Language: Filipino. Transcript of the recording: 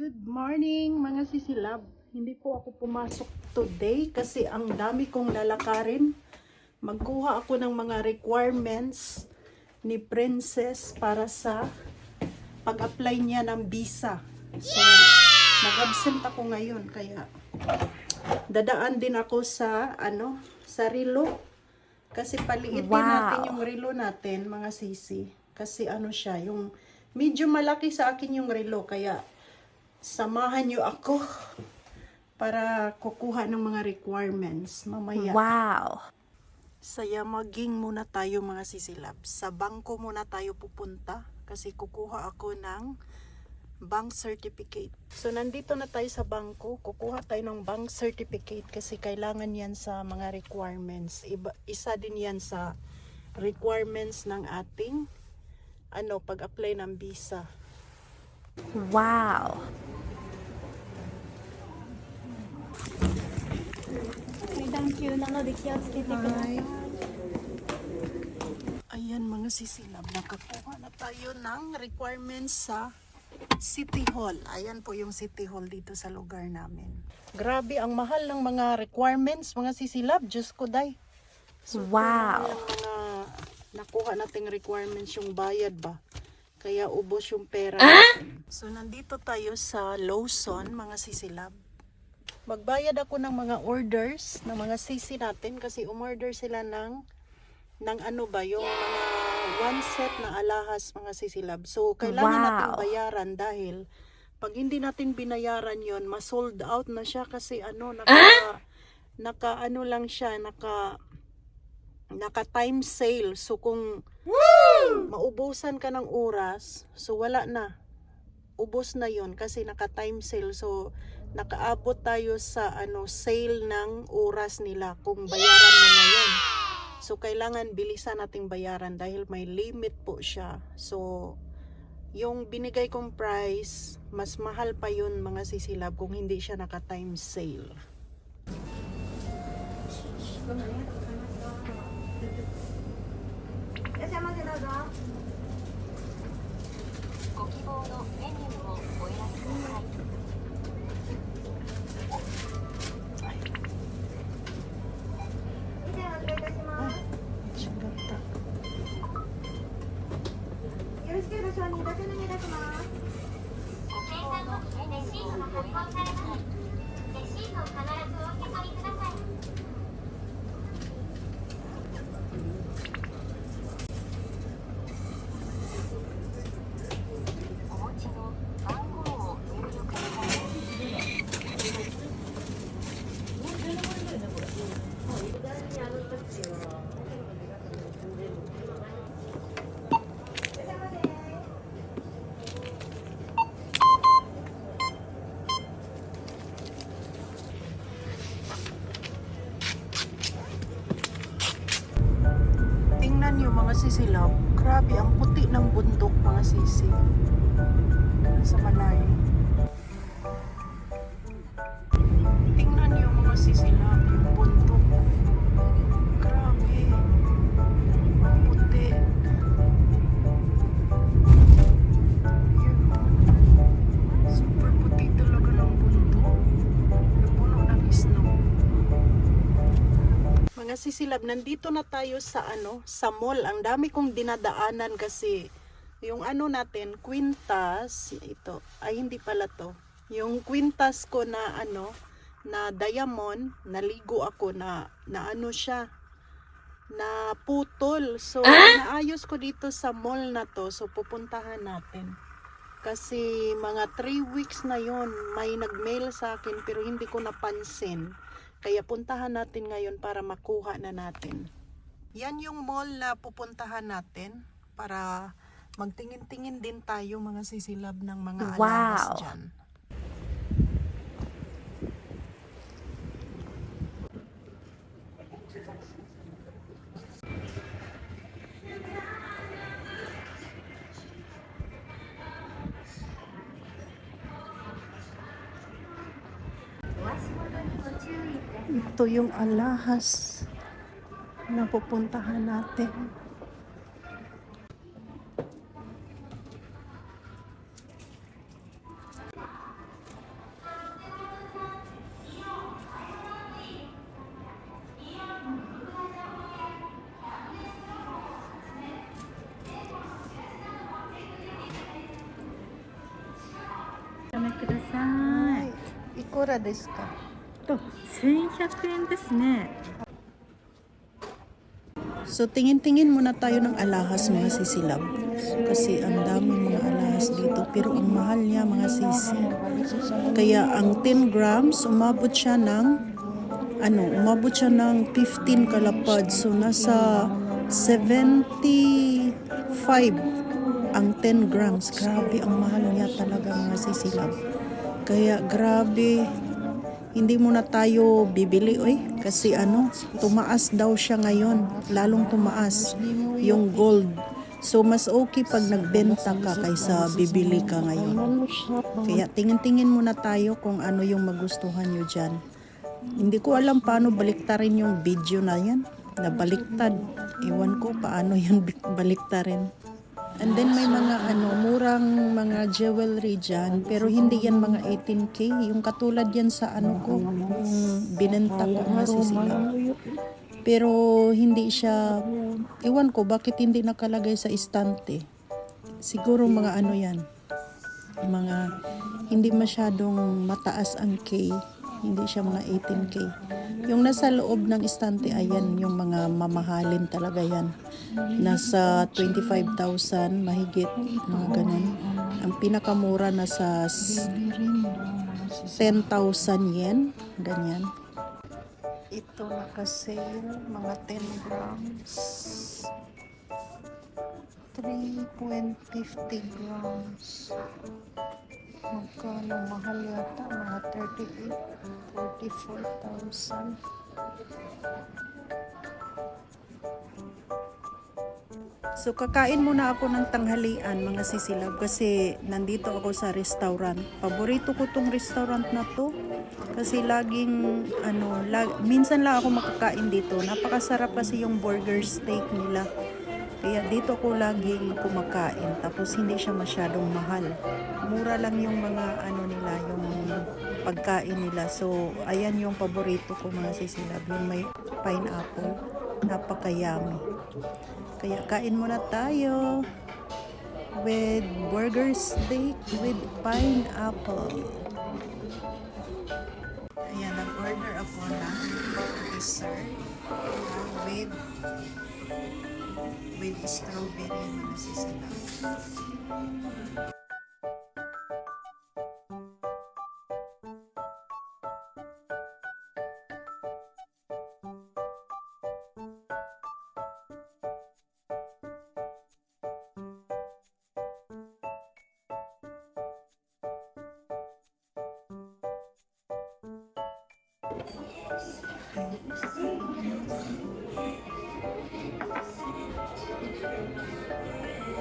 Good morning mga sisilab. Hindi po ako pumasok today kasi ang dami kong lalakarin. Magkuha ako ng mga requirements ni Princess para sa pag-apply niya ng visa. So, nag-absent ako ngayon kaya dadaan din ako sa ano, sa relo. Kasi paliitin Wow. natin yung relo natin, mga sisi. Kasi ano siya, yung medyo malaki sa akin yung relo kaya samahan niyo ako para kukuha ng mga requirements mamaya. Wow. Sa Yamaging muna tayo mga sisilab. Sa bangko muna tayo pupunta kasi kukuha ako ng bank certificate. So nandito na tayo sa bangko, kukuha tayo ng bank certificate kasi kailangan yan sa mga requirements. Iba, isa din yan sa requirements ng ating ano pag-apply ng visa. Wow. Ayan mga sisilab, nakakuha na tayo ng requirements sa City Hall. Ayan po yung City Hall dito sa lugar namin. Grabe, ang mahal ng mga requirements, mga sisilab. Diyos ko, day. Wow. Yung mga nakuha nating requirements, yung bayad ba? Kaya ubos yung pera. natin. So, nandito tayo sa Lawson, mga sisilab. Magbayad ako ng mga orders, ng mga sisi natin kasi umorder sila ng ng ano ba, yung mga one set na alahas mga sisilab. So, kailangan Wow. natin bayaran dahil pag hindi natin binayaran yon ma-sold out na siya kasi ano, naka, naka ano lang siya, naka, naka time sale. So, kung maubusan ka ng oras, so wala na. Ubos na yon kasi naka time sale. So, nakaabot tayo sa ano sale ng oras nila kung bayaran mo ngayon. So, kailangan bilisan nating bayaran dahil may limit po siya. So, yung binigay kong price, mas mahal pa yun mga sisilab kung hindi siya naka-time sale. いらっしゃいませどうぞご希望のメニューをお選びください。 対象。後レシートが発行されます。レシートを必ずお受け取りください。Sisilab. Grabe, ang puti ng bundok mga sisi. Sa malayo. Mga sisilab, nandito na tayo sa ano, sa mall. Ang dami kong dinadaanan kasi yung ano natin, quintas, ito, ay hindi pala to. Yung quintas ko na ano, na diamond, naligo ako na, na ano siya, na putol. So, naayos ko dito sa mall na to. So, pupuntahan natin. Kasi mga 3 weeks na yon may nag-mail sa akin pero hindi ko napansin. Kaya puntahan natin ngayon para makuha na natin. Yan yung mall na pupuntahan natin para magtingin-tingin din tayo mga sisilab ng mga Wow. dyan. Ito yung alahas na pupuntahan natin. Ikura? と1100円ですね So tingin-tingin muna tayo ng alahas mga sisilab. Kasi ang dami mga alahas dito. Pero ang mahal niya mga sisi. Kaya ang 10 grams, umabot siya ng ano, umabot siya ng 15 kalapad. So nasa 75 ang 10 grams. Grabe, ang mahal niya talaga mga sisilab. Kaya grabe, hindi muna tayo bibili oy kasi ano tumaas daw siya ngayon lalong tumaas yung gold. So mas okay pag nagbenta ka kaysa bibili ka ngayon. Kaya tingin-tingin muna tayo kung ano yung magustuhan nyo dyan. Hindi ko alam paano baliktarin yung video na yan. Na baliktad iwan ko paano yan baliktarin And then may mga ano, murang mga jewelry dyan, pero hindi yan mga 18K. Yung katulad yan sa ano ko, yung binenta ko nga si sila. Pero hindi siya, iwan ko bakit hindi nakalagay sa istante. Siguro mga ano yan, mga hindi masyadong mataas ang K, hindi siya mga 18K. Yung nasa loob ng istante, ayan, yung mga mamahalin talaga yan. Nasa 25,000 mahigit, mga ganun. Ang pinakamura nasa s- 10,000 yen, ganyan. Ito naka-sale, mga 10 grams. 3.50 grams. Magkano mahal yata? Mga 38, 44,000. So kakain muna ako ng tanghalian mga sisilab kasi nandito ako sa restaurant. Paborito ko tong restaurant na to kasi laging ano, lag, minsan lang ako makakain dito. Napakasarap kasi yung burger steak nila. Kaya dito ko laging kumakain tapos hindi siya masyadong mahal. Mura lang yung mga ano nila, yung pagkain nila. So ayan yung paborito ko mga sisilab, yung may pineapple. Napakayami. Kaya kain muna tayo with burger steak with pineapple. Ayan, nag-order ako ng dessert with with strawberry mga sisilaw. Thank you.